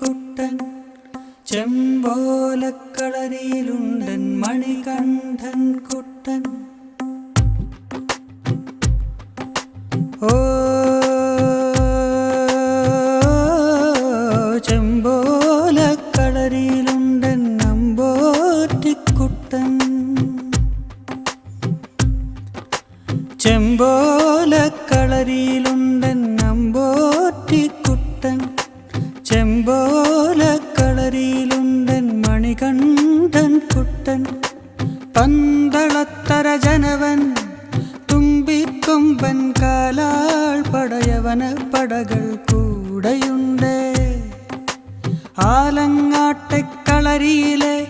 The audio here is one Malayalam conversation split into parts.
കുട്ടൻ ചെമ്പോലക്കളരിയിലുണ്ടൻ മണികണ്ഠൻ കുട്ടൻ. ഓ കൂടെയുണ്ട്. ആലങ്ങാട്ടെക്കളരിയിലെ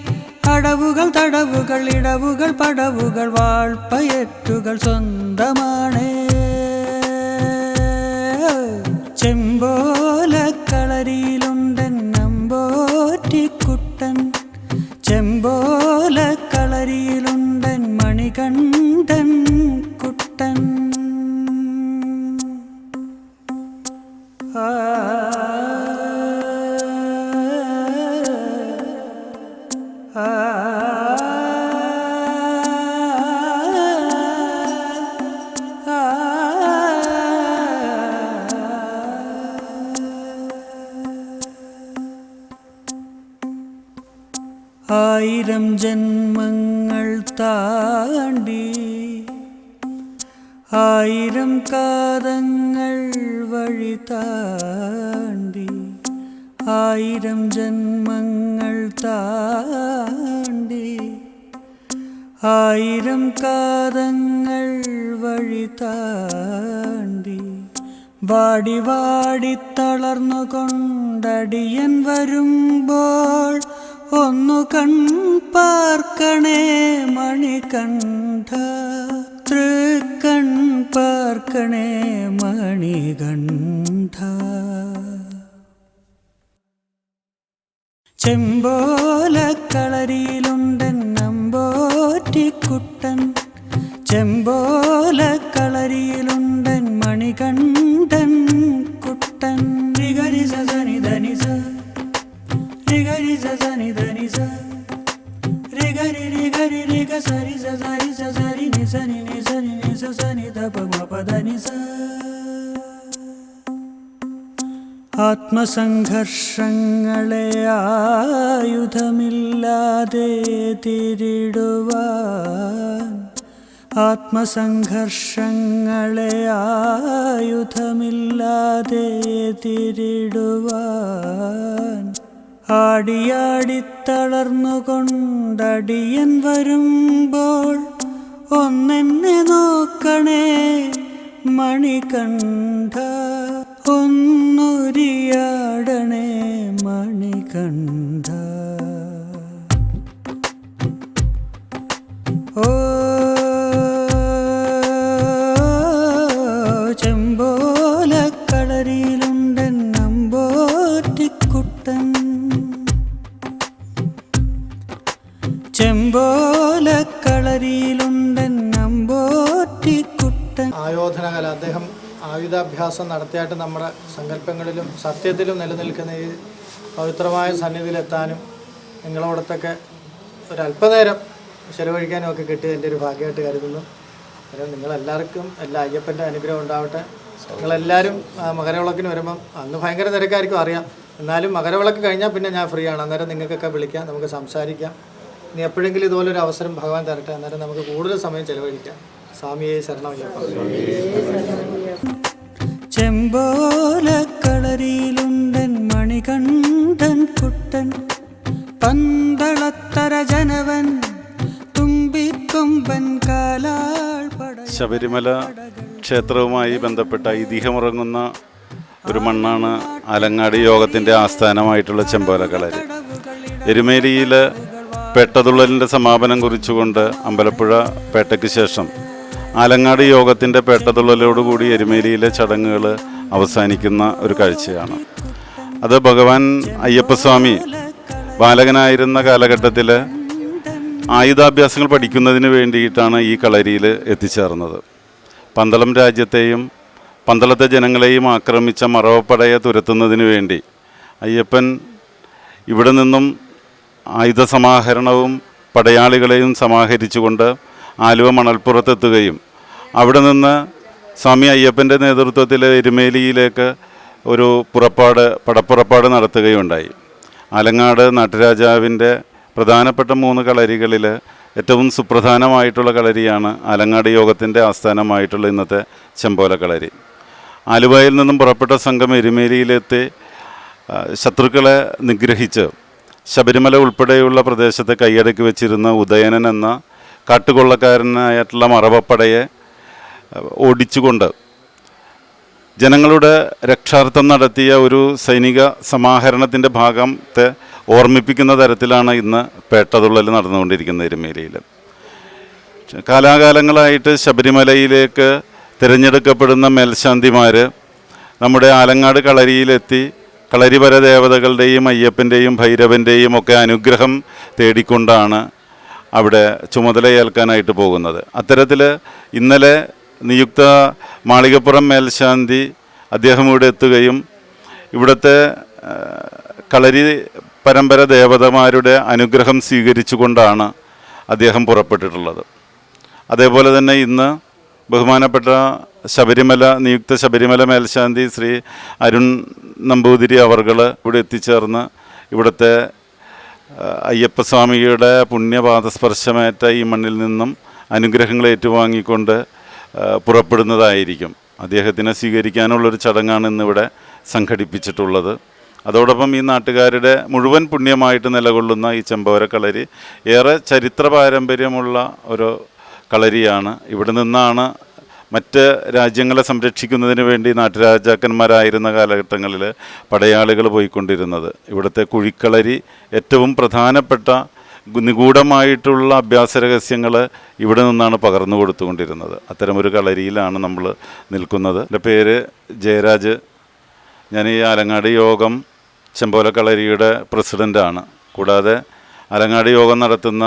അടവുകൾ തടവുകൾ ഇടവുകൾ പടവുകൾ വാൾപ്പയറ്റുകൾ സ്വന്തമാണ്. ചെമ്പോലക്കളരിയിലുണ്ടൻ ആയിരം ജന്മങ്ങൾ താണ്ടി ആയിരം കാതങ്ങൾ വഴി താണ്ടി ആയിരം ജന്മങ്ങൾ താണ്ടി ആയിരം കാതങ്ങൾ വഴി താണ്ടി വാടി വാടി തളർന്നു കൊണ്ടടിയൻ വരുമ്പോൾ ഒന്നു കൺ പാർക്കണേ മണികണ്ഠ തൃക്കൺ പാർക്കണേ മണികണ്ഠ ചെമ്പോലക്കളരിയിലുണ്ടൻ നമ്പോറ്റിക്കുട്ടൻ. ചെമ്പോലക്കളരിയിലുണ്ടൻ മണികണ്ഠൻ കുട്ടൻ. രിഗരി സനി ധനി സ രിഗരി സനി ധനി സ രിഗരി രിഗരി രിഗ സരി സരി സരി നി സനി നി സനി നി സ സനി ധ പ മ പ ധ നി സ ആത്മസംഘർഷങ്ങളെ ആയുധമില്ലാതെ തിരിടുവാൻ ആത്മസംഘർഷങ്ങളെ ആയുധമില്ലാതെ തിരിടുവാൻ ആടിയാടി തളർന്നുകൊണ്ടടിയൻ വരുമ്പോൾ ഒന്നെന്നെ നോക്കണേ മണികണ്ഠ ഒന്നുരിയാടണേ മണികണ്ഠ ഓ ആയോധനകല അദ്ദേഹം ആയുധാഭ്യാസം നടത്തിയായിട്ട് നമ്മുടെ സങ്കല്പങ്ങളിലും സത്യത്തിലും നിലനിൽക്കുന്ന ഈ പവിത്രമായ സന്നിധിയിലെത്താനും നിങ്ങളോടത്തൊക്കെ ഒരല്പനേരം ചെലവഴിക്കാനും ഒക്കെ കിട്ടിയ എന്റെ ഒരു ഭാഗ്യമായിട്ട് കരുതുന്നു. അന്നേരം നിങ്ങളെല്ലാവർക്കും എല്ലാ അയ്യപ്പന്റെ അനുഗ്രഹം ഉണ്ടാവട്ടെ. നിങ്ങളെല്ലാവരും മകരവിളക്കിന് വരുമ്പം അന്ന് ഭയങ്കര തിരക്കായിരിക്കും അറിയാം. എന്നാലും മകരവിളക്ക് കഴിഞ്ഞാൽ പിന്നെ ഞാൻ ഫ്രീ ആണ്. അന്നേരം നിങ്ങൾക്കൊക്കെ വിളിക്കാം നമുക്ക് സംസാരിക്കാം. ഇനി എപ്പോഴെങ്കിലും ഇതുപോലൊരു അവസരം ഭഗവാൻ തരട്ടെ അന്നേരം നമുക്ക് കൂടുതൽ സമയം ചെലവഴിക്കാം. സ്വാമിയെ ശരണമയ്യപ്പ ചെമ്പോലക്കളരിയിലുണ്ടൻ മണികണ്ഠൻ കുട്ടൻ പന്തളത്തര ജനവൻ തുമ്പിക്കൊമ്പൻ കാലാൾ പട ശബരിമല ക്ഷേത്രവുമായി ബന്ധപ്പെട്ട ഐതിഹ്യമുറങ്ങുന്ന ഒരു മണ്ണാണ് ആലങ്ങാടി യോഗത്തിന്റെ ആസ്ഥാനമായിട്ടുള്ള ചെമ്പോലക്കളരി. എരുമേലിയിൽ പേട്ടതുള്ളലിന്റെ സമാപനം കുറിച്ചുകൊണ്ട് അമ്പലപ്പുഴ പേട്ടയ്ക്ക് ശേഷം ആലങ്ങാട് യോഗത്തിന്റെ പേട്ടതുള്ളലോടുകൂടി എരുമേലിയിലെ ചടങ്ങുകൾ അവസാനിക്കുന്ന ഒരു കാഴ്ചയാണ്. അത് ഭഗവാൻ അയ്യപ്പസ്വാമി ബാലകനായിരുന്ന കാലഘട്ടത്തിൽ ആയുധാഭ്യാസങ്ങൾ പഠിക്കുന്നതിന് വേണ്ടിയിട്ടാണ് ഈ കളരിയിൽ എത്തിച്ചേർന്നത്. പന്തളം രാജ്യത്തെയും പന്തളത്തെ ജനങ്ങളെയും ആക്രമിച്ച മറവപ്പടയെ തുരത്തുന്നതിന് വേണ്ടി അയ്യപ്പൻ ഇവിടെ നിന്നും ആയുധ സമാഹരണവും പടയാളികളെയും സമാഹരിച്ചുകൊണ്ട് ആലുവ മണൽപ്പുറത്തെത്തുകയും അവിടെ നിന്ന് സ്വാമി അയ്യപ്പന്റെ നേതൃത്വത്തിൽ എരുമേലിയിലേക്ക് ഒരു പുറപ്പാട് പടപ്പുറപ്പാട് നടത്തുകയുണ്ടായി. ആലങ്ങാട് നാട്ടുരാജാവിന്റെ പ്രധാനപ്പെട്ട മൂന്ന് കളരികളിൽ ഏറ്റവും സുപ്രധാനമായിട്ടുള്ള കളരിയാണ് ആലങ്ങാട് യോഗത്തിന്റെ ആസ്ഥാനമായിട്ടുള്ള ഇന്നത്തെ ചെമ്പോല കളരി. ആലുവയിൽ നിന്നും പുറപ്പെട്ട സംഘം എരുമേലിയിലെത്തി ശത്രുക്കളെ നിഗ്രഹിച്ച് ശബരിമല ഉൾപ്പെടെയുള്ള പ്രദേശത്ത് കൈയടക്കി വെച്ചിരുന്ന ഉദയനൻ എന്ന കാട്ടുകൊള്ളക്കാരനായിട്ടുള്ള മറവപ്പടയെ ഓടിച്ചുകൊണ്ട് ജനങ്ങളുടെ രക്ഷാർത്ഥം നടത്തിയ ഒരു സൈനിക സമാഹരണത്തിന്റെ ഭാഗത്തെ ഓർമ്മിപ്പിക്കുന്ന തരത്തിലാണ് ഇന്ന് പേട്ടതുള്ളൽ നടന്നുകൊണ്ടിരിക്കുന്നത് എരുമേലിയിൽ. കാലാകാലങ്ങളായിട്ട് ശബരിമലയിലേക്ക് തിരഞ്ഞെടുക്കപ്പെടുന്ന മേൽശാന്തിമാർ നമ്മുടെ ആലങ്ങാട് കളരിയിലെത്തി കളരിപര ദേവതകളുടെയും അയ്യപ്പന്റെയും ഭൈരവന്റെയും ഒക്കെ അനുഗ്രഹം തേടിക്കൊണ്ടാണ് അവിടെ ചുമതലയേൽക്കാനായിട്ട് പോകുന്നത്. അത്തരത്തിൽ ഇന്നലെ നിയുക്ത മാളികപ്പുറം മേൽശാന്തി അദ്ദേഹം ഇവിടെ എത്തുകയും ഇവിടുത്തെ കളരി പരമ്പര ദേവതമാരുടെ അനുഗ്രഹം സ്വീകരിച്ചുകൊണ്ടാണ് അദ്ദേഹം പുറപ്പെട്ടിട്ടുള്ളത്. അതേപോലെ തന്നെ ഇന്ന് ബഹുമാനപ്പെട്ട ശബരിമല നിയുക്ത ശബരിമല മേൽശാന്തി ശ്രീ അരുൺ നമ്പൂതിരി അവർകൾ ഇവിടെ എത്തിച്ചേർന്ന് ഇവിടുത്തെ അയ്യപ്പസ്വാമിയുടെ പുണ്യപാദസ്പർശമേറ്റ ഈ മണ്ണിൽ നിന്നും അനുഗ്രഹങ്ങൾ ഏറ്റുവാങ്ങിക്കൊണ്ട് പുറപ്പെടുന്നതായിരിക്കും. അദ്ദേഹത്തിനെ സ്വീകരിക്കാനുള്ളൊരു ചടങ്ങാണ് ഇന്നിവിടെ സംഘടിപ്പിച്ചിട്ടുള്ളത്. അതോടൊപ്പം ഈ നാട്ടുകാരുടെ മുഴുവൻ പുണ്യമായിട്ട് നിലകൊള്ളുന്ന ഈ ചെമ്പോര കളരി ഏറെ ചരിത്ര പാരമ്പര്യമുള്ള ഒരു കളരിയാണ്. ഇവിടെ നിന്നാണ് മറ്റ് രാജ്യങ്ങളെ സംരക്ഷിക്കുന്നതിന് വേണ്ടി നാട്ടുരാജാക്കന്മാരായിരുന്ന കാലഘട്ടങ്ങളിൽ പടയാളികൾ പോയിക്കൊണ്ടിരുന്നത്. ഇവിടുത്തെ കുഴിക്കളരി ഏറ്റവും പ്രധാനപ്പെട്ട നിഗൂഢമായിട്ടുള്ള അഭ്യാസ രഹസ്യങ്ങൾ ഇവിടെ നിന്നാണ് പകർന്നു കൊടുത്തുകൊണ്ടിരുന്നത്. അത്തരമൊരു കളരിയിലാണ് നമ്മൾ നിൽക്കുന്നത്. എന്റെ പേര് ജയരാജ്. ഞാൻ ഈ ആലങ്ങാട് യോഗം ചെമ്പോല കളരിയുടെ പ്രസിഡന്റാണ്. കൂടാതെ ആലങ്ങാട് യോഗം നടത്തുന്ന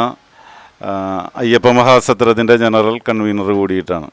അയ്യപ്പ മഹാസത്രത്തിന്റെ ജനറൽ കൺവീനർ കൂടിയിട്ടാണ്.